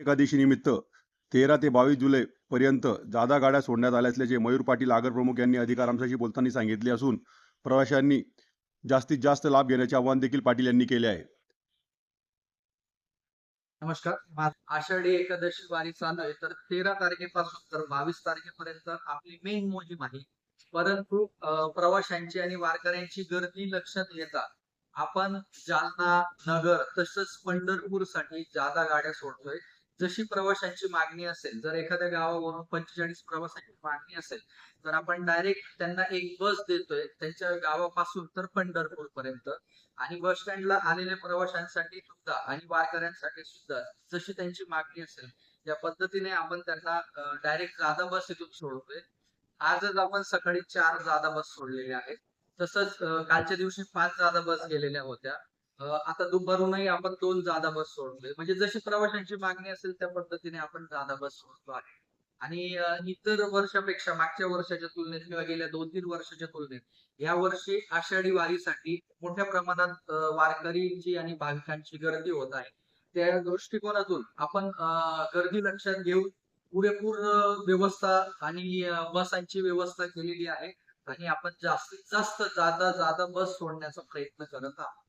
एकादशी निमित्त तेरा ते बावीस जुलै पर्यंत जादा गाड्या सोडण्यात आल्या असल्याचे मयूर पाटील आगर प्रमुख यांनी अधिकारांशी बोलताना सांगितले असून प्रवाशांनी जास्तीत जास्त लाभ घेण्याचे आवाहन देखील पाटील यांनी केले आहे. नमस्कार आषाढी एकादशी वारीचा नव्हे तर तेरा तारखेपासून तर बावीस तारखेपर्यंत आपली मेन मोहीम आहे. परंतु प्रवाशांची आणि वारकऱ्यांची गर्दी लक्षात घेता आपण जालना नगर तसंच पंढरपूरसाठी जादा गाड्या सोडतोय. जशी प्रवाशांची मागणी असेल जर एखाद्या गावावरून पंचेचाळीस प्रवाशांची मागणी असेल तर आपण डायरेक्ट त्यांना एक बस देतोय त्यांच्या गावापासून तर पंढरपूर पर्यंत आणि बस स्टँडला आलेल्या प्रवाशांसाठी सुद्धा आणि वारकऱ्यांसाठी सुद्धा जशी त्यांची मागणी असेल या पद्धतीने आपण त्यांना डायरेक्ट जादा बस इथून सोडतोय. आजच आपण सकाळी चार जादा बस सोडलेल्या आहेत तसंच कालच्या दिवशी पाच जादा बस गेलेल्या होत्या. आता दुपारूनही आपण दोन जादा बस सोडतोय. म्हणजे जशी प्रवाशांची मागणी असेल त्या पद्धतीने आपण जादा बस सोडतो आहे. आणि इतर वर्षापेक्षा मागच्या वर्षाच्या तुलनेत किंवा गेल्या दोन तीन वर्षाच्या तुलनेत या वर्षी आषाढी वारीसाठी मोठ्या प्रमाणात वारकरींची आणि भाविकांची गर्दी होत आहे. त्या दृष्टिकोनातून आपण गर्दी लक्षात घेऊन पुरेपूर व्यवस्था आणि बसांची व्यवस्था केलेली आहे. आणि आपण जास्तीत जास्त जादा जादा बस सोडण्याचा प्रयत्न करत आहोत.